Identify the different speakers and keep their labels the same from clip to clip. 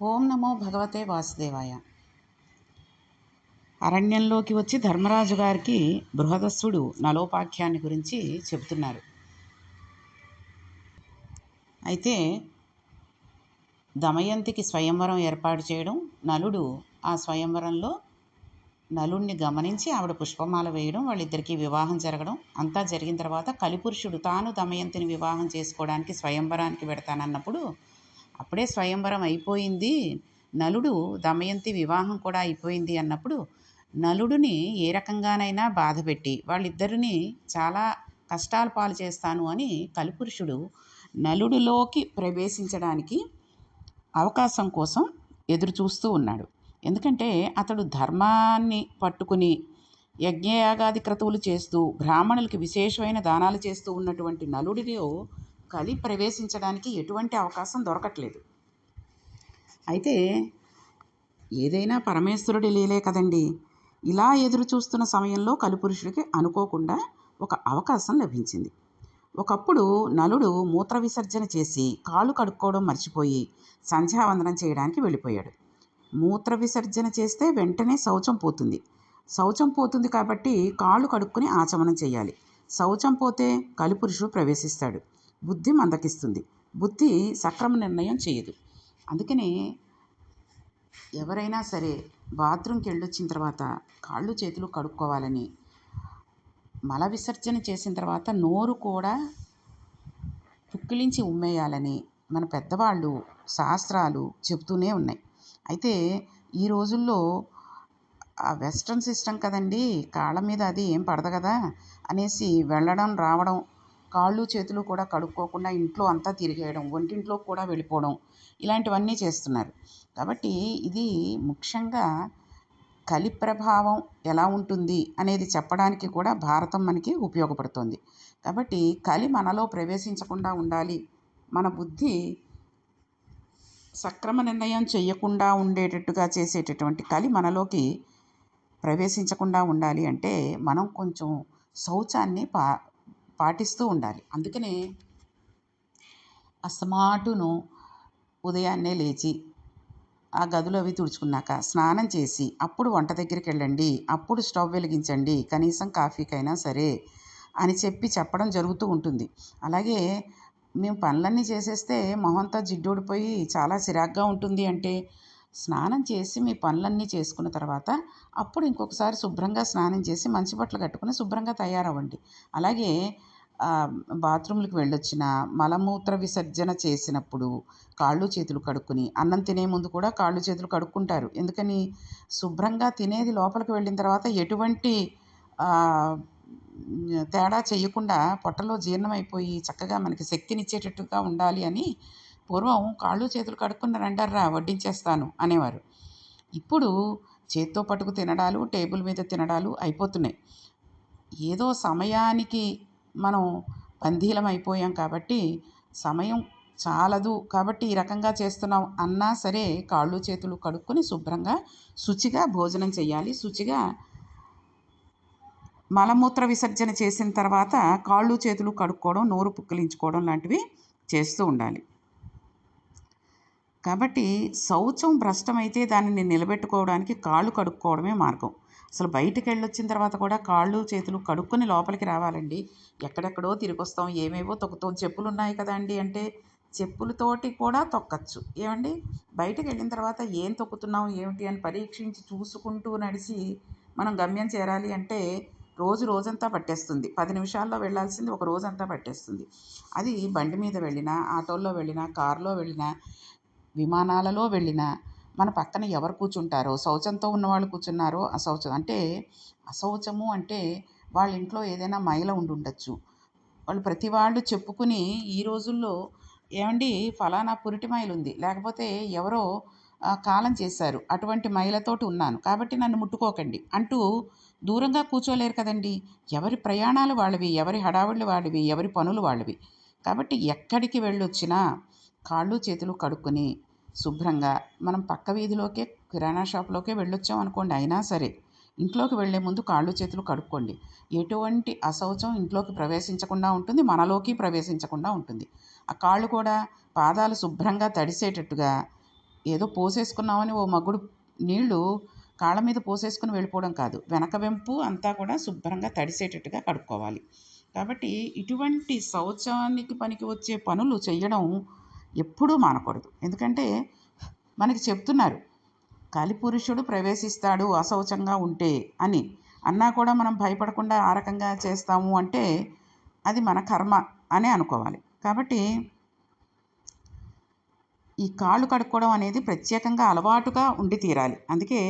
Speaker 1: ఓం నమో భగవతే వాసుదేవాయ. అరణ్యంలోకి వచ్చి ధర్మరాజు గారికి బృహదస్సుడు నలోపాఖ్యాన్ని గురించి చెబుతున్నారు. అయితే దమయంతికి స్వయంవరం ఏర్పాటు చేయడం నలుడు ఆ స్వయంవరంలో నలుణ్ణి గమనించి ఆవిడ పుష్పమాల వేయడం వాళ్ళిద్దరికీ వివాహం జరగడం అంతా జరిగిన తర్వాత కలిపురుషుడు తాను దమయంతిని వివాహం చేసుకోవడానికి స్వయంవరానికి పెడతానన్నప్పుడు అప్పుడే స్వయంవరం అయిపోయింది. నలుడు దమయంతి వివాహం కూడా అయిపోయింది అన్నప్పుడు నలుడిని ఏ రకంగానైనా బాధపెట్టి వాళ్ళిద్దరిని చాలా కష్టాల పాలు చేస్తాను అని కలిపురుషుడు నలుడిలోకి ప్రవేశించడానికి అవకాశం కోసం ఎదురు చూస్తూ ఉన్నాడు. ఎందుకంటే అతడు ధర్మాన్ని పట్టుకుని యజ్ఞయాగాది క్రతువులు చేస్తూ బ్రాహ్మణులకి విశేషమైన దానాలు చేస్తూ ఉన్నటువంటి నలుడిలో కలి ప్రవేశించడానికి ఎటువంటి అవకాశం దొరకట్లేదు. అయితే ఏదైనా పరమేశ్వరుడి లీలే కదండి. ఇలా ఎదురు చూస్తున్న సమయంలో కలిపురుషుడికి అనుకోకుండా ఒక అవకాశం లభించింది. ఒకప్పుడు నలుడు మూత్ర విసర్జన చేసి కాళ్ళు కడుక్కోవడం మర్చిపోయి సంధ్యావందనం చేయడానికి వెళ్ళిపోయాడు. మూత్ర విసర్జన చేస్తే వెంటనే శౌచం పోతుంది. శౌచం పోతుంది కాబట్టి కాళ్ళు కడుక్కుని ఆచమనం చేయాలి. శౌచం పోతే కలిపురుషుడు ప్రవేశిస్తాడు. బుద్ధి మందకిస్తుంది. బుద్ధి సక్రమ నిర్ణయం చేయదు. అందుకని ఎవరైనా సరే బాత్రూమ్కి వెళ్ళొచ్చిన తర్వాత కాళ్ళు చేతులు కడుక్కోవాలని మల విసర్జన చేసిన తర్వాత నోరు కూడా పుక్కిలించి ఉమ్మేయాలని మన పెద్దవాళ్ళు శాస్త్రాలు చెబుతూనే ఉన్నాయి. అయితే ఈ రోజుల్లో ఆ వెస్ట్రన్ సిస్టమ్ కదండి కాళ్ళ మీద అది ఏం పడదు కదా అనేసి వెళ్ళడం రావడం కాళ్ళు చేతులు కూడా కడుక్కోకుండా ఇంట్లో అంతా తిరిగేయడం వంటింట్లో కూడా వెళ్ళిపోవడం ఇలాంటివన్నీ చేస్తున్నారు. కాబట్టి ఇది ముఖ్యంగా కలి ప్రభావం ఎలా ఉంటుంది అనేది చెప్పడానికి కూడా భారతం మనకి ఉపయోగపడుతుంది. కాబట్టి కలి మనలో ప్రవేశించకుండా ఉండాలి మన బుద్ధి సక్రమ నిర్ణయం చేయకుండా ఉండేటట్టుగా చేసేటటువంటి కలి మనలోకి ప్రవేశించకుండా ఉండాలి అంటే మనం కొంచెం శౌచాన్ని పా పాటిస్తూ ఉండాలి. అందుకనే అస్తమాటును ఉదయాన్నే లేచి ఆ గదులు అవి తుడుచుకున్నాక స్నానం చేసి అప్పుడు వంట దగ్గరికి వెళ్ళండి అప్పుడు స్టవ్ వెలిగించండి కనీసం కాఫీకైనా సరే అని చెప్పి చెప్పడం జరుగుతూ ఉంటుంది. అలాగే మేము పనులన్నీ చేసేస్తే మొహంతా జిడ్డూడిపోయి చాలా చిరాగ్గా ఉంటుంది అంటే స్నానం చేసి మీ పనులన్నీ చేసుకున్న తర్వాత అప్పుడు ఇంకొకసారి శుభ్రంగా స్నానం చేసి మంచి బట్టలు కట్టుకుని శుభ్రంగా తయారవ్వండి. అలాగే బాత్రూమ్లకు వెళ్ళొచ్చిన మలమూత్ర విసర్జన చేసినప్పుడు కాళ్ళు చేతులు కడుక్కుని అన్నం తినే ముందు కూడా కాళ్ళు చేతులు కడుక్కుంటారు. ఎందుకని? శుభ్రంగా తినేది లోపలికి వెళ్ళిన తర్వాత ఎటువంటి తేడా చేయకుండా పొట్టలో జీర్ణమైపోయి చక్కగా మనకి శక్తినిచ్చేటట్టుగా ఉండాలి అని పూర్వం కాళ్ళు చేతులు కడుక్కున్న రండర్రా వడ్డించేస్తాను అనేవారు. ఇప్పుడు చేత్తో పట్టుకు తినడాలు టేబుల్ మీద తినడాలు అయిపోతున్నాయి. ఏదో సమయానికి మనం పంధీలం అయిపోయాం కాబట్టి సమయం చాలదు. కాబట్టి ఈ రకంగా చేస్తున్నాం అన్నా సరే కాళ్ళు చేతులు కడుక్కొని శుభ్రంగా శుచిగా భోజనం చేయాలి. శుచిగా మలమూత్ర విసర్జన చేసిన తర్వాత కాళ్ళు చేతులు కడుక్కోవడం నోరు పుక్కిలించుకోవడం లాంటివి చేస్తూ ఉండాలి. కాబట్టి శౌచం భ్రష్టమైతే దానిని నిలబెట్టుకోవడానికి కాళ్ళు కడుక్కోవడమే మార్గం. అసలు బయటికి వెళ్ళొచ్చిన తర్వాత కూడా కాళ్ళు చేతులు కడుక్కొని లోపలికి రావాలండి. ఎక్కడెక్కడో తిరిగి వస్తాం ఏమేవో తొక్కుతాం. చెప్పులు ఉన్నాయి కదా అండి అంటే చెప్పులతోటి కూడా తొక్కచ్చు. ఏమండి? బయటకు వెళ్ళిన తర్వాత ఏం తొక్కుతున్నాం ఏమిటి అని పరీక్షించి చూసుకుంటూ నడిచి మనం గమ్యం చేరాలి అంటే రోజు రోజంతా పట్టేస్తుంది. పది నిమిషాల్లో వెళ్ళాల్సింది ఒక రోజంతా పట్టేస్తుంది. అది బండి మీద వెళ్ళినా ఆటోల్లో వెళ్ళినా కారులో వెళ్ళినా విమానాలలో వెళ్ళినా మన పక్కన ఎవరు కూర్చుంటారో శౌచంతో ఉన్నవాళ్ళు కూర్చున్నారో అశౌచం అంటే అశౌచము అంటే వాళ్ళ ఇంట్లో ఏదైనా మైల ఉండుండొచ్చు. వాళ్ళు ప్రతి వాళ్ళు చెప్పుకుని ఈ రోజుల్లో ఏమండి ఫలానా పురిటి మైలు ఉంది లేకపోతే ఎవరో కాలం చేశారు అటువంటి మైలతోటి ఉన్నాను కాబట్టి నన్ను ముట్టుకోకండి అంటూ దూరంగా కూర్చోలేరు కదండి. ఎవరి ప్రయాణాలు వాళ్ళవి ఎవరి హడావుళ్ళు వాళ్ళవి ఎవరి పనులు వాళ్ళవి. కాబట్టి ఎక్కడికి వెళ్ళొచ్చినా కాళ్ళు చేతులు కడుక్కుని శుభ్రంగా. మనం పక్క వీధిలోకే కిరాణా షాప్లోకే వెళ్ళొచ్చాం అనుకోండి. అయినా సరే ఇంట్లోకి వెళ్ళే ముందు కాళ్ళు చేతులు కడుక్కోండి. ఎటువంటి అశౌచం ఇంట్లోకి ప్రవేశించకుండా ఉంటుంది మనలోకి ప్రవేశించకుండా ఉంటుంది. ఆ కాళ్ళు కూడా పాదాలు శుభ్రంగా తడిసేటట్టుగా ఏదో పోసేసుకున్నామని ఓ మగ్గుడు నీళ్ళు కాళ్ళ మీద పోసేసుకుని వెళ్ళిపోవడం కాదు. వెనక వెంపు అంతా కూడా శుభ్రంగా తడిసేటట్టుగా కడుక్కోవాలి. కాబట్టి ఇటువంటి శౌచానికి పనికి వచ్చే పనులు చేయడం ఎప్పుడూ మానకూడదు. ఎందుకంటే మనకి చెప్తున్నారు కలిపురుషుడు ప్రవేశిస్తాడు అశౌచంగా ఉంటే అని. అన్నా కూడా మనం భయపడకుండా ఆ రకంగా చేస్తాము అంటే అది మన కర్మ అని అనుకోవాలి. కాబట్టి ఈ కాళ్ళు కడుక్కోవడం అనేది ప్రత్యేకంగా అలవాటుగా ఉండి తీరాలి. అందుకే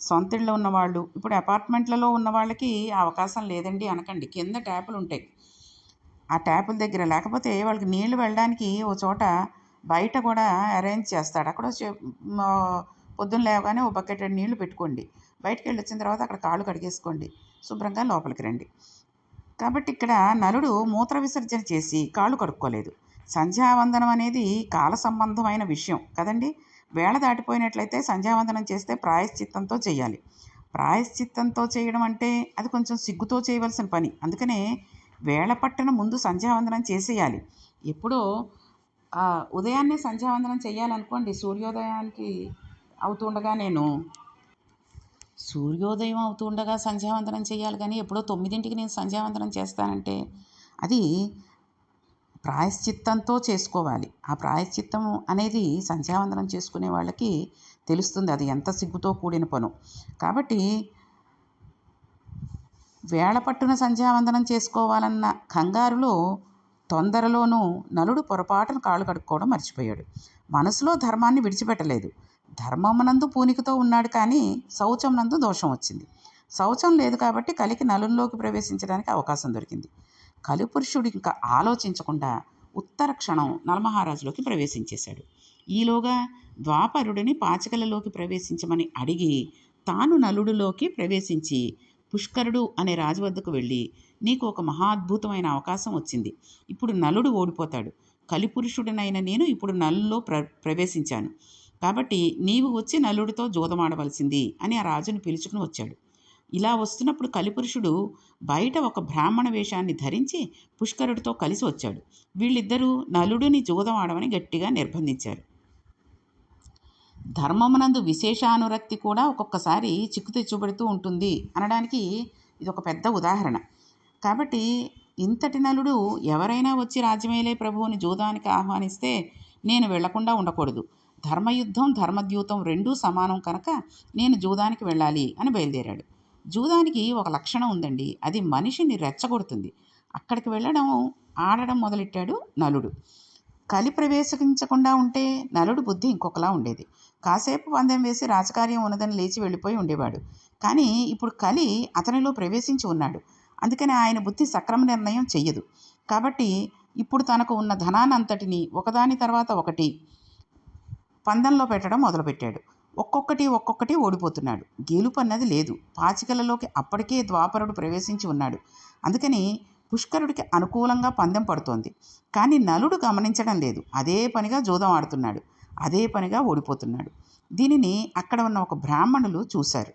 Speaker 1: సొంత ఇళ్ళు ఉన్నవాళ్ళు ఇప్పుడు అపార్ట్మెంట్లలో ఉన్న వాళ్ళకి అవకాశం లేదండి అనకండి. కింద ట్యాపులు ఉంటాయి ఆ ట్యాపుల దగ్గర లేకపోతే వాళ్ళకి నీళ్ళు వెళ్ళడానికి ఓ చోట బయట కూడా అరేంజ్ చేస్తాడు. అక్కడ పొద్దున్న లేవగానే ఓ బకెట్ నీళ్ళు పెట్టుకోండి. బయటికి వెళ్ళి వచ్చిన తర్వాత అక్కడ కాళ్ళు కడిగేసుకోండి. శుభ్రంగా లోపలికి రండి. కాబట్టి ఇక్కడ నలుడు మూత్ర విసర్జన చేసి కాళ్ళు కడుక్కోలేదు. సంధ్యావందనం అనేది కాల సంబంధమైన విషయం కదండి? వేళ దాటిపోయినట్లయితే సంధ్యావందనం చేస్తే ప్రాయశ్చిత్తంతో చేయాలి. ప్రాయశ్చిత్తంతో చేయడం అంటే అది కొంచెం సిగ్గుతో చేయవలసిన పని. అందుకనే వేళ పట్టిన ముందు సంధ్యావందనం చేసేయాలి. ఎప్పుడో ఉదయాన్నే సంధ్యావందనం చేయాలనుకోండి సూర్యోదయానికి అవుతుండగా నేను సూర్యోదయం అవుతుండగా సంధ్యావందనం చేయాలి కానీ ఎప్పుడో తొమ్మిదింటికి నేను సంధ్యావందనం చేస్తానంటే అది ప్రాయశ్చిత్తంతో చేసుకోవాలి. ఆ ప్రాయశ్చిత్తం అనేది సంధ్యావందనం చేసుకునే వాళ్ళకి తెలుస్తుంది. అది ఎంత సిగ్గుతో కూడిన పను. కాబట్టి వేళ పట్టున సంధ్యావందనం చేసుకోవాలన్న కంగారులో తొందరలోనూ నలుడు పొరపాటున కాళ్ళు కడుక్కోవడం మర్చిపోయాడు. మనసులో ధర్మాన్ని విడిచిపెట్టలేదు. ధర్మమునందు పూనికతో ఉన్నాడు కానీ శౌచం నందు దోషం వచ్చింది. శౌచం లేదు కాబట్టి కలికి నలుల్లోకి ప్రవేశించడానికి అవకాశం దొరికింది. కలిపురుషుడు ఇంకా ఆలోచించకుండా ఉత్తర క్షణం నలమహారాజులోకి ప్రవేశించేశాడు. ఈలోగా ద్వాపరుడిని పాచికలలోకి ప్రవేశించమని అడిగి తాను నలుడిలోకి ప్రవేశించి పుష్కరుడు అనే రాజు వద్దకు వెళ్ళి నీకు ఒక మహాద్భుతమైన అవకాశం వచ్చింది. ఇప్పుడు నలుడు ఓడిపోతాడు. కలిపురుషుడినైన నేను ఇప్పుడు నలులో ప్ర ప్రవేశించాను. కాబట్టి నీవు వచ్చి నలుడితో జోదమాడవలసింది అని ఆ రాజును పిలుచుకుని వచ్చాడు. ఇలా వస్తున్నప్పుడు కలిపురుషుడు బయట ఒక బ్రాహ్మణ వేషాన్ని ధరించి పుష్కరుడితో కలిసి వచ్చాడు. వీళ్ళిద్దరూ నలుడిని జూదం ఆడమని గట్టిగా నిర్బంధించారు. ధర్మమునందు విశేషానురక్తి కూడా ఒక్కొక్కసారి చిక్కు తెచ్చుబడుతూ ఉంటుంది అనడానికి ఇది ఒక పెద్ద ఉదాహరణ. కాబట్టి ఇంతటి నలుడు ఎవరైనా వచ్చి రాజ్యమేలే ప్రభువుని జూదానికి ఆహ్వానిస్తే నేను వెళ్ళకుండా ఉండకూడదు. ధర్మయుద్ధం ధర్మద్యూతం రెండూ సమానం కనుక నేను జూదానికి వెళ్ళాలి అని బయలుదేరాడు. జూదానికి ఒక లక్షణం ఉందండి. అది మనిషిని రెచ్చగొడుతుంది. అక్కడికి వెళ్ళడం ఆడడం మొదలెట్టాడు నలుడు. కలి ప్రవేశించకుండా ఉంటే నలుడు బుద్ధి ఇంకొకలా ఉండేది. కాసేపు పందెం వేసి రాజకార్యం ఉన్నదని లేచి వెళ్ళిపోయి ఉండేవాడు. కానీ ఇప్పుడు కలి అతనిలో ప్రవేశించి ఉన్నాడు. అందుకని ఆయన బుద్ధి సక్రమ నిర్ణయం చెయ్యదు. కాబట్టి ఇప్పుడు తనకు ఉన్న ధనాన్నంతటిని ఒకదాని తర్వాత ఒకటి పందెంలో పెట్టడం మొదలుపెట్టాడు. ఒక్కొక్కటి ఒక్కొక్కటి ఓడిపోతున్నాడు. గెలుపు అన్నది లేదు. పాచికలలోకి అప్పటికే ద్వాపరుడు ప్రవేశించి ఉన్నాడు. అందుకని పుష్కరుడికి అనుకూలంగా పందెం పడుతోంది. కానీ నలుడు గమనించడం లేదు. అదే పనిగా జూదం ఆడుతున్నాడు. అదే పనిగా ఓడిపోతున్నాడు. దీనిని అక్కడ ఉన్న ఒక బ్రాహ్మణులు చూశారు.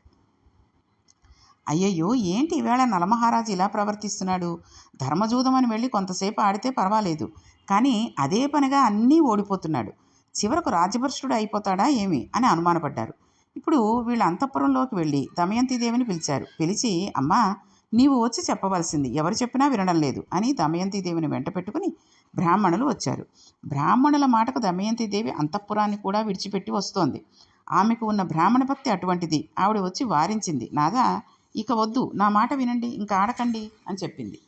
Speaker 1: అయ్యయ్యో ఏంటి ఈవేళ నలమహారాజు ఇలా ప్రవర్తిస్తున్నాడు? ధర్మజూదం అని వెళ్ళి కొంతసేపు ఆడితే పర్వాలేదు. కానీ అదే పనిగా అన్నీ ఓడిపోతున్నాడు. చివరకు రాజభర్షుడు అయిపోతాడా ఏమి అని అనుమానపడ్డారు. ఇప్పుడు వీళ్ళ అంతఃపురంలోకి వెళ్ళి దమయంతిదేవిని పిలిచారు. పిలిచి అమ్మా నీవు వచ్చి చెప్పవలసింది. ఎవరు చెప్పినా వినడం లేదు అని దమయంతిదేవిని వెంట పెట్టుకుని బ్రాహ్మణులు వచ్చారు. బ్రాహ్మణుల మాటకు దమయంతి దేవి అంతఃపురాన్ని కూడా విడిచిపెట్టి వస్తోంది. ఆమెకు ఉన్న బ్రాహ్మణ భక్తి అటువంటిది. ఆవిడ వచ్చి వారించింది. నాదా ఇక వద్దు. నా మాట వినండి. ఇంకా ఆడకండి అని చెప్పింది.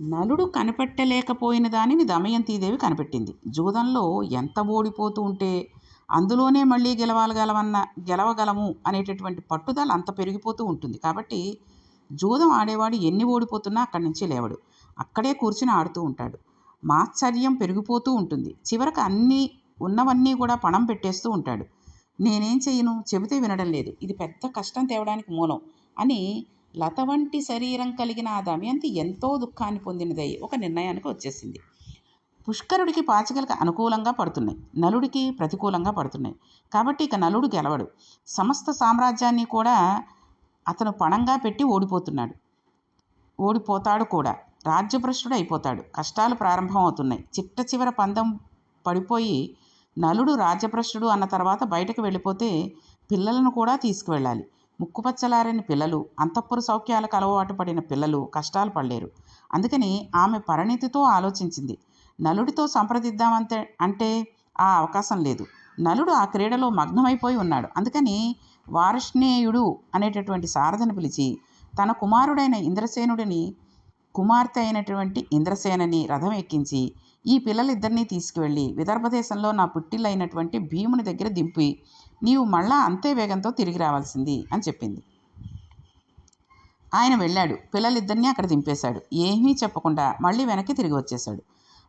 Speaker 1: నలుడు కనిపెట్టలేకపోయిన దానిని దమయంతీదేవి కనిపెట్టింది. జూదంలో ఎంత ఓడిపోతూ ఉంటే అందులోనే మళ్ళీ గెలవగలమన్న గెలవగలము అనేటటువంటి పట్టుదల అంత పెరిగిపోతూ ఉంటుంది. కాబట్టి జూదం ఆడేవాడు ఎన్ని ఓడిపోతున్నా అక్కడి నుంచి లేవడు. అక్కడే కూర్చుని ఆడుతూ ఉంటాడు. మాత్సర్యం పెరిగిపోతూ ఉంటుంది. చివరకు అన్నీ ఉన్నవన్నీ కూడా పణం పెట్టేస్తూ ఉంటాడు. నేనేం చేయను? చెబితే వినడం లేదు. ఇది పెద్ద కష్టం తేవడానికి మూలం. అని లత వంటి శరీరం కలిగిన ఆ దమయంతి ఎంతో దుఃఖాన్ని పొందినదై ఒక నిర్ణయానికి వచ్చేసింది. పుష్కరుడికి పాచికలకు అనుకూలంగా పడుతున్నాయి. నలుడికి ప్రతికూలంగా పడుతున్నాయి. కాబట్టి ఇక నలుడు గెలవడు. సమస్త సామ్రాజ్యాన్ని కూడా అతను పణంగా పెట్టి ఓడిపోతున్నాడు. ఓడిపోతాడు కూడా. రాజ్యభ్రష్టుడు అయిపోతాడు. కష్టాలు ప్రారంభమవుతున్నాయి. చిట్ట చివర పందెం పడిపోయి నలుడు రాజ్యభ్రష్టుడు అన్న తర్వాత బయటకు వెళ్ళిపోతే పిల్లలను కూడా తీసుకువెళ్ళాలి. ముక్కుపచ్చలారని పిల్లలు అంతఃపుర సౌఖ్యాలకు అలవాటు పడిన పిల్లలు కష్టాలు పడలేరు. అందుకని ఆమె పరిణితితో ఆలోచించింది. నలుడితో సంప్రదిద్దామంతే అంటే ఆ అవకాశం లేదు. నలుడు ఆ క్రీడలో మగ్నమైపోయి ఉన్నాడు. అందుకని వార్ష్ణేయుడు అనేటటువంటి సారథను పిలిచి తన కుమారుడైన ఇంద్రసేనుడిని కుమార్తె అయినటువంటి ఇంద్రసేనని రథం ఎక్కించి ఈ పిల్లలిద్దరినీ తీసుకువెళ్ళి విదర్భ దేశంలో నా పుట్టిల్లైనటువంటి భీముని దగ్గర దింపి నీవు మళ్ళా అంతే వేగంతో తిరిగి రావాల్సింది అని చెప్పింది. ఆయన వెళ్ళాడు. పిల్లలిద్దరినీ అక్కడ దింపేశాడు. ఏమీ చెప్పకుండా మళ్ళీ వెనక్కి తిరిగి వచ్చేశాడు.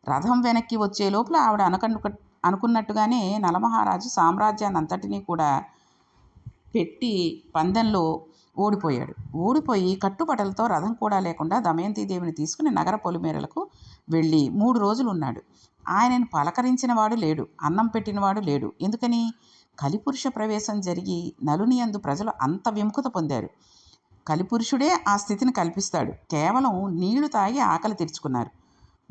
Speaker 1: రథం వెనక్కి వచ్చే లోపల ఆవిడ అనుకను అనుకున్నట్టుగానే నలమహారాజు సామ్రాజ్యాన్ని అంతటినీ కూడా పెట్టి పందెంలో ఓడిపోయాడు. ఓడిపోయి కట్టుబట్టలతో రథం కూడా లేకుండా దమయంతిదేవిని తీసుకుని నగర పొలిమేరలకు వెళ్ళి మూడు రోజులు ఉన్నాడు ఆయనను పలకరించిన వాడు లేడు. అన్నం పెట్టినవాడు లేడు. ఎందుకని? కలిపురుష ప్రవేశం జరిగి నలుని యందు ప్రజలు అంత విముఖత పొందారు. కలిపురుషుడే ఆ స్థితిని కల్పిస్తాడు. కేవలం నీళ్ళు తాగి ఆకలి తెరుచుకున్నారు.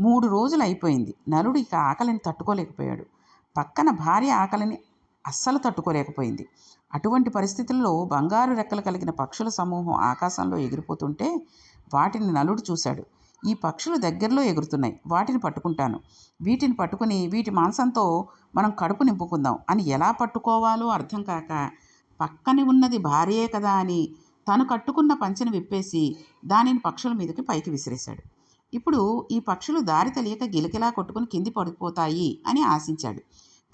Speaker 1: మూడు రోజులు అయిపోయింది నలుడు ఇక ఆకలిని తట్టుకోలేకపోయాడు. పక్కన భార్య ఆకలిని అస్సలు తట్టుకోలేకపోయింది. అటువంటి పరిస్థితుల్లో బంగారు రెక్కలు కలిగిన పక్షుల సమూహం ఆకాశంలో ఎగిరిపోతుంటే వాటిని నలుడు చూశాడు. ఈ పక్షులు దగ్గరలో ఎగురుతున్నాయి. వాటిని పట్టుకుంటాను. వీటిని పట్టుకుని వీటి మాంసంతో మనం కడుపు నింపుకుందాం. అని ఎలా పట్టుకోవాలో అర్థం కాక పక్కన ఉన్నది భార్యే కదా అని తను కట్టుకున్న పంచెను విప్పేసి దానిని పక్షుల మీదకి పైకి విసిరేశాడు. ఇప్పుడు ఈ పక్షులు దారి తెలియక గిలకిలా కొట్టుకుని కింది పడిపోతాయి అని ఆశించాడు.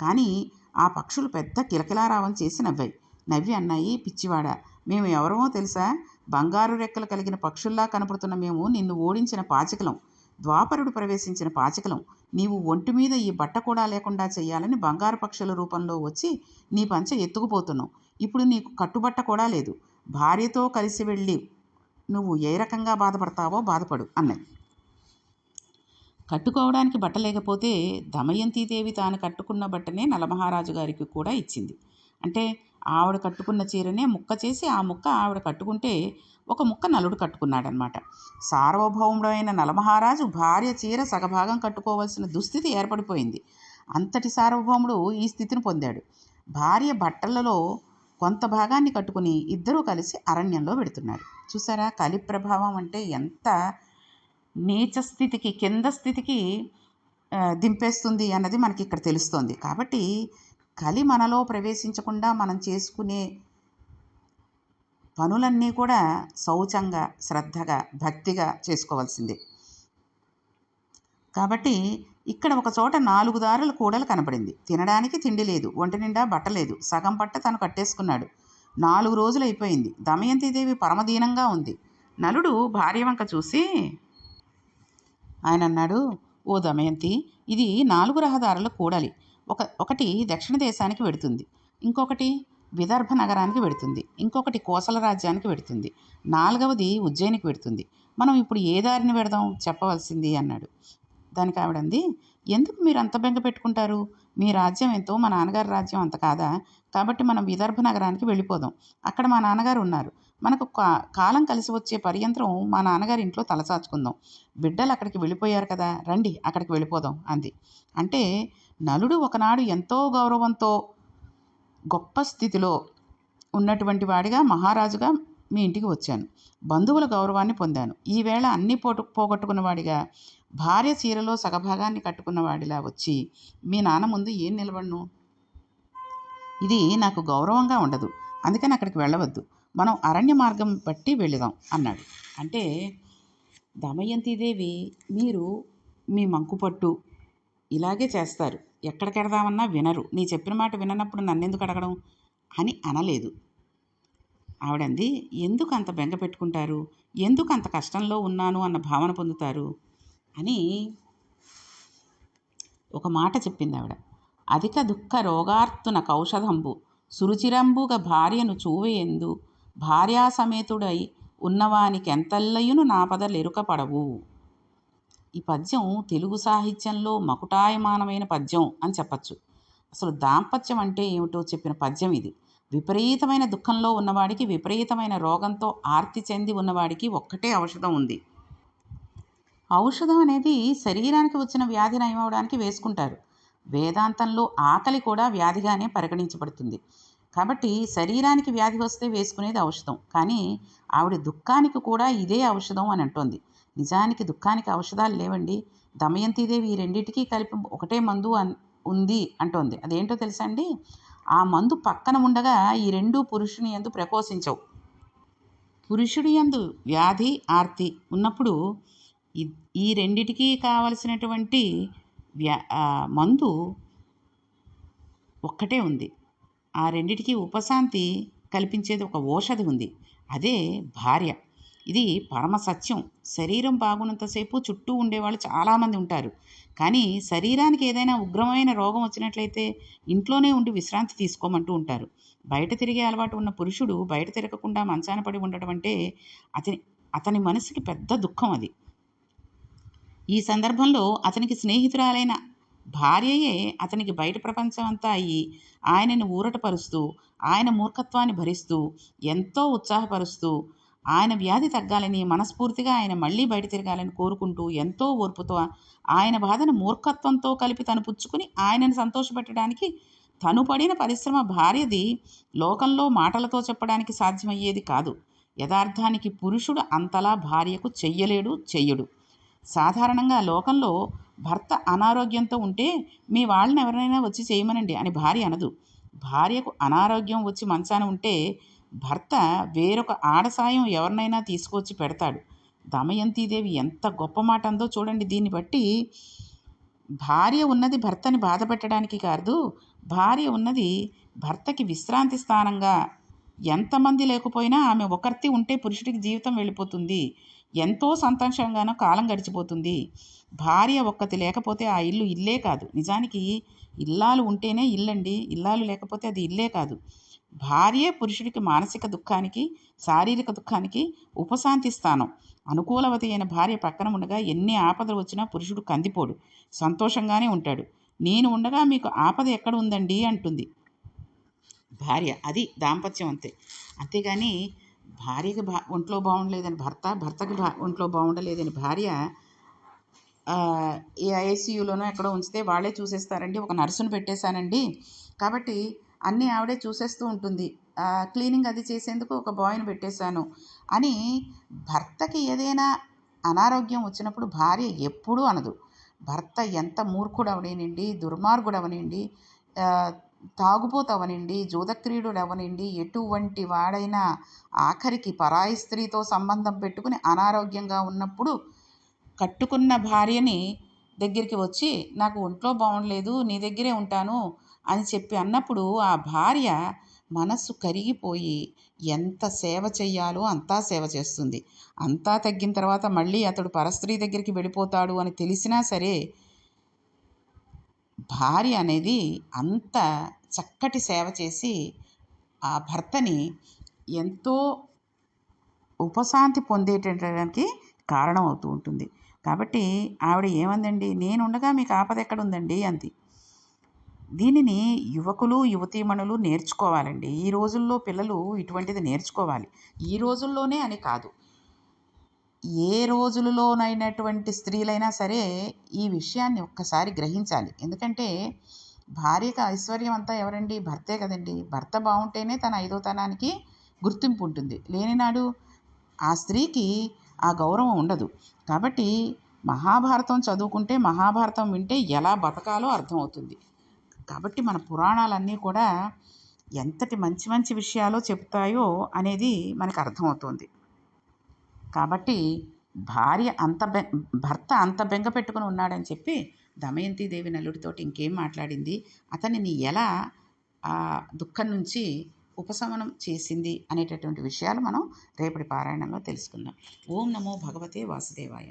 Speaker 1: కానీ ఆ పక్షులు పెద్ద కిలకిలారావం చేసి నవ్వాయి. నవ్వి అన్నాయి పిచ్చివాడ. మేము ఎవరమో తెలుసా? బంగారు రెక్కలు కలిగిన పక్షుల్లా కనపడుతున్న మేము నిన్ను ఓడించిన పాచికలం. ద్వాపరుడు ప్రవేశించిన పాచికలం. నీవు ఒంటి మీద ఈ బట్ట కూడా లేకుండా చేయాలని బంగారు పక్షుల రూపంలో వచ్చి నీ పంచ ఎత్తుకుపోతున్నావు. ఇప్పుడు నీకు కట్టుబట్ట కూడా లేదు. భార్యతో కలిసి వెళ్ళి నువ్వు ఏ రకంగా బాధపడతావో బాధపడు అన్నది. కట్టుకోవడానికి బట్ట లేకపోతే దమయంతీదేవి తాను కట్టుకున్న బట్టనే నలమహారాజు గారికి కూడా ఇచ్చింది. అంటే ఆవిడ కట్టుకున్న చీరనే ముక్క చేసి ఆ ముక్క ఆవిడ కట్టుకుంటే ఒక ముక్క నలుడు కట్టుకున్నాడనమాట. సార్వభౌముడైన నలమహారాజు భార్య చీర సగభాగం కట్టుకోవాల్సిన దుస్థితి ఏర్పడిపోయింది. అంతటి సార్వభౌముడు ఈ స్థితిని పొందాడు. భార్య బట్టలలో కొంత భాగాన్ని కట్టుకుని ఇద్దరూ కలిసి అరణ్యంలో పెడుతున్నారు చూసారా? కలి ప్రభావం అంటే ఎంత నీచ స్థితికి కింద స్థితికి దింపేస్తుంది అన్నది మనకి ఇక్కడ తెలుస్తోంది. కాబట్టి కలి మనలో ప్రవేశించకుండా మనం చేసుకునే పనులన్నీ కూడా శౌచంగా శ్రద్ధగా భక్తిగా చేసుకోవాల్సిందే. కాబట్టి ఇక్కడ ఒక చోట నాలుగు దారుల కూడలు కనపడింది. తినడానికి తిండి లేదు ఒంటి నిండా బట్టలేదు సగం పట్ట తను కట్టేసుకున్నాడు. నాలుగు రోజులు అయిపోయింది. దమయంతిదేవి పరమదీనంగా ఉంది. నలుడు భార్య వంక చూసి ఆయన అన్నాడు ఓ దమయంతి ఇది నాలుగు రహదారుల కూడలి. ఒక ఒకటి దక్షిణ దేశానికి వెడుతుంది. ఇంకొకటి విదర్భ నగరానికి వెడుతుంది. ఇంకొకటి కోసల రాజ్యానికి వెడుతుంది. నాలుగవది ఉజ్జయినికి వెడుతుంది. మనం ఇప్పుడు ఏ దారిని పెడదాం చెప్పవలసింది అన్నాడు. దానికి ఆవిడంది ఎందుకు మీరు అంత బెంగ పెట్టుకుంటారు? మీ రాజ్యం ఎంతో మా నాన్నగారి రాజ్యం అంత కాదా? కాబట్టి మనం విదర్భ నగరానికి వెళ్ళిపోదాం. అక్కడ మా నాన్నగారు ఉన్నారు. మనకు కాలం కలిసి వచ్చే పర్యంతరం మా నాన్నగారి ఇంట్లో తలసాచుకుందాం. బిడ్డలు అక్కడికి వెళ్ళిపోయారు కదా రండి అక్కడికి వెళ్ళిపోదాం అంది. అంటే నలుడు ఒకనాడు ఎంతో గౌరవంతో గొప్ప స్థితిలో ఉన్నటువంటి వాడిగా మహారాజుగా మీ ఇంటికి వచ్చాను. బంధువుల గౌరవాన్ని పొందాను. ఈవేళ అన్ని పోటు పోగొట్టుకున్న వాడిగా భార్య చీరలో సగభాగాన్ని కట్టుకున్న వాడిలా వచ్చి మీ నాన్న ముందు ఏం నిలబడను? ఇది నాకు గౌరవంగా ఉండదు. అందుకని అక్కడికి వెళ్ళవద్దు. మనం అరణ్య మార్గం బట్టి వెళుదాం అన్నాడు. అంటే దమయంతిదేవి మీరు మీ మంకుపట్టు ఇలాగే చేస్తారు. ఎక్కడికెడదామన్నా వినరు. నీ చెప్పిన మాట విననప్పుడు నన్నెందుకు అడగడం? అని అనలేదు. ఆవిడంది ఎందుకు అంత బెంగ పెట్టుకుంటారు? ఎందుకు అంత కష్టంలో ఉన్నాను అన్న భావన పొందుతారు? అని ఒక మాట చెప్పింది ఆవిడ. అధిక దుఃఖ రోగార్తున కౌషధంబు సురుచిరంబుగా భార్యను చూవేయందు భార్యాసమేతుడై ఉన్నవానికి ఎంతల్లయును నాపదలెరుక పడవు ఈ పద్యం తెలుగు సాహిత్యంలో మకుటాయమానమైన పద్యం అని చెప్పచ్చు. అసలు దాంపత్యం అంటే ఏమిటో చెప్పిన పద్యం ఇది. విపరీతమైన దుఃఖంలో ఉన్నవాడికి విపరీతమైన రోగంతో ఆర్తి చెంది ఉన్నవాడికి ఒక్కటే ఔషధం ఉంది. ఔషధం అనేది శరీరానికి వచ్చిన వ్యాధి నయమవడానికి వేసుకుంటారు. వేదాంతంలో ఆకలి కూడా వ్యాధిగానే పరిగణించబడుతుంది. కాబట్టి శరీరానికి వ్యాధి వస్తే వేసుకునేది ఔషధం. కానీ ఆవిడ దుఃఖానికి కూడా ఇదే ఔషధం అని అంటోంది. నిజానికి దుఃఖానికి ఔషధాలు లేవండి. దమయంతిదేవి ఈ రెండింటికి కలిపి ఒకటే మందు ఉంది అంటోంది. అదేంటో తెలుసా అండి ఆ మందు పక్కన ఉండగా ఈ రెండు పురుషుని ఎందు ప్రకోశించవు. పురుషుడి యందు వ్యాధి ఆర్తి ఉన్నప్పుడు ఈ రెండిటికి కావలసినటువంటి వ్యా మందు ఒక్కటే ఉంది. ఆ రెండిటికి ఉపశాంతి కల్పించేది ఒక ఓషధి ఉంది. అదే భార్య. ఇది పరమ సత్యం. శరీరం బాగున్నంతసేపు చుట్టూ ఉండేవాళ్ళు చాలామంది ఉంటారు. కానీ శరీరానికి ఏదైనా ఉగ్రమైన రోగం వచ్చినట్లయితే ఇంట్లోనే ఉండి విశ్రాంతి తీసుకోమంటూ ఉంటారు. బయట తిరిగే అలవాటు ఉన్న పురుషుడు బయట తిరగకుండా మంచాన పడి ఉండటం అంటే అతని అతని మనసుకి పెద్ద దుఃఖం అది. ఈ సందర్భంలో అతనికి స్నేహితురాలైన భార్యయే అతనికి బయట ప్రపంచం అంతా అయ్యి ఆయనను ఊరటపరుస్తూ ఆయన మూర్ఖత్వాన్ని భరిస్తూ ఎంతో ఉత్సాహపరుస్తూ ఆయన వ్యాధి తగ్గాలని మనస్ఫూర్తిగా ఆయన మళ్ళీ బయట తిరగాలని కోరుకుంటూ ఎంతో ఓర్పుతో ఆయన బాధను మూర్ఖత్వంతో కలిపి తను పుచ్చుకుని ఆయనను సంతోషపెట్టడానికి తను పడిన పరిశ్రమ భార్యది లోకంలో మాటలతో చెప్పడానికి సాధ్యమయ్యేది కాదు. యథార్థానికి పురుషుడు అంతలా భార్యకు చెయ్యలేడు చెయ్యడు. సాధారణంగా లోకంలో భర్త అనారోగ్యంతో ఉంటే మీ వాళ్ళని ఎవరైనా వచ్చి చేయమనండి అని భార్య అనదు. భార్యకు అనారోగ్యం వచ్చి మంచాన ఉంటే భర్త వేరొక ఆడ సాయం ఎవరినైనా తీసుకొచ్చి పెడతాడు. దమయంతిదేవి ఎంత గొప్ప మాట అందో చూడండి దీన్ని బట్టి. భార్య ఉన్నది భర్తని బాధ పెట్టడానికి కాదు భార్య ఉన్నది భర్తకి విశ్రాంతి స్థానంగా. ఎంతమంది లేకపోయినా ఆమె ఒకరితి ఉంటే పురుషుడికి జీవితం వెళ్ళిపోతుంది. ఎంతో సంతోషంగానో కాలం గడిచిపోతుంది. భార్య ఒక్కతి లేకపోతే ఆ ఇల్లు ఇల్లే కాదు. నిజానికి ఇల్లాలు ఉంటేనే ఇల్లండి. ఇల్లాలు లేకపోతే అది ఇల్లే కాదు. భార్యే పురుషుడికి మానసిక దుఃఖానికి శారీరక దుఃఖానికి ఉపశాంతి స్థానం అనుకూలవతి అయిన భార్య పక్కన ఉండగా ఎన్ని ఆపదలు వచ్చినా పురుషుడు కందిపోడు. సంతోషంగానే ఉంటాడు. నేను ఉండగా మీకు ఆపద ఎక్కడ ఉందండి? అంటుంది. భార్య అది దాంపత్యం అంతే. అంతేగాని భార్యకి భా ఒంట్లో బాగుండలేదని భర్త భర్తకి భా ఒంట్లో బాగుండలేదని భార్య ఈ ఐసీయూలోనో ఎక్కడో ఉంచితే వాళ్ళే చూసేస్తారండి. ఒక నర్సును పెట్టేశానండి. కాబట్టి అన్నీ ఆవిడే చూసేస్తూ ఉంటుంది. క్లీనింగ్ అది చేసేందుకు ఒక బాయ్ని పెట్టేశాను. అని భర్తకి ఏదైనా అనారోగ్యం వచ్చినప్పుడు భార్య ఎప్పుడూ అనదు. భర్త ఎంత మూర్ఖుడు అవనివ్వండి దుర్మార్గుడు అవనివ్వండి తాగుబోతు అవనండి జూదక్రీడుడు అవనండి ఎటువంటి వాడైనా ఆఖరికి పరాయి స్త్రీతో సంబంధం పెట్టుకుని అనారోగ్యంగా ఉన్నప్పుడు కట్టుకున్న భార్యని దగ్గరికి వచ్చి నాకు ఒంట్లో బాగుండలేదు నీ దగ్గరే ఉంటాను అని చెప్పి అన్నప్పుడు ఆ భార్య మనస్సు కరిగిపోయి ఎంత సేవ చెయ్యాలో అంతా సేవ చేస్తుంది. అంతా తగ్గిన తర్వాత మళ్ళీ అతడు పరస్త్రీ దగ్గరికి వెళ్ళిపోతాడు అని తెలిసినా సరే భార్య అనేది అంత చక్కటి సేవ చేసి ఆ భర్తని ఎంతో ఉపశాంతి పొందేటడానికి కారణం అవుతూ ఉంటుంది. కాబట్టి ఆవిడ ఏమందండి? నేను ఉండగా మీకు ఆపద ఎక్కడ ఉందండి? అంది. దీనిని యువకులు యువతీమణులు నేర్చుకోవాలండి. ఈ రోజుల్లో పిల్లలు ఇటువంటిది నేర్చుకోవాలి. ఈ రోజుల్లోనే అని కాదు. ఏ రోజులలోనైనటువంటి స్త్రీలైనా సరే ఈ విషయాన్ని ఒక్కసారి గ్రహించాలి. ఎందుకంటే భార్యకు ఐశ్వర్యం అంతా ఎవరండి? భర్తే కదండి. భర్త బాగుంటేనే తన ఐదోతనానికి గుర్తింపు ఉంటుంది. లేనినాడు ఆ స్త్రీకి ఆ గౌరవం ఉండదు. కాబట్టి మహాభారతం చదువుకుంటే మహాభారతం వింటే ఎలా బతకాలో అర్థమవుతుంది. కాబట్టి మన పురాణాలన్నీ కూడా ఎంతటి మంచి మంచి విషయాలు చెప్తాయో అనేది మనకు అర్థమవుతుంది. కాబట్టి భార్య అంత బె భర్త అంత బెంగ పెట్టుకుని ఉన్నాడని చెప్పి దమయంతి దేవి నలుడితోటి ఇంకేం మాట్లాడింది? అతనిని ఎలా ఆ దుఃఖం నుంచి ఉపశమనం చేసింది అనేటటువంటి విషయాలు మనం రేపటి పారాయణంలో తెలుసుకుందాం. ఓం నమో భగవతే వాసుదేవాయ.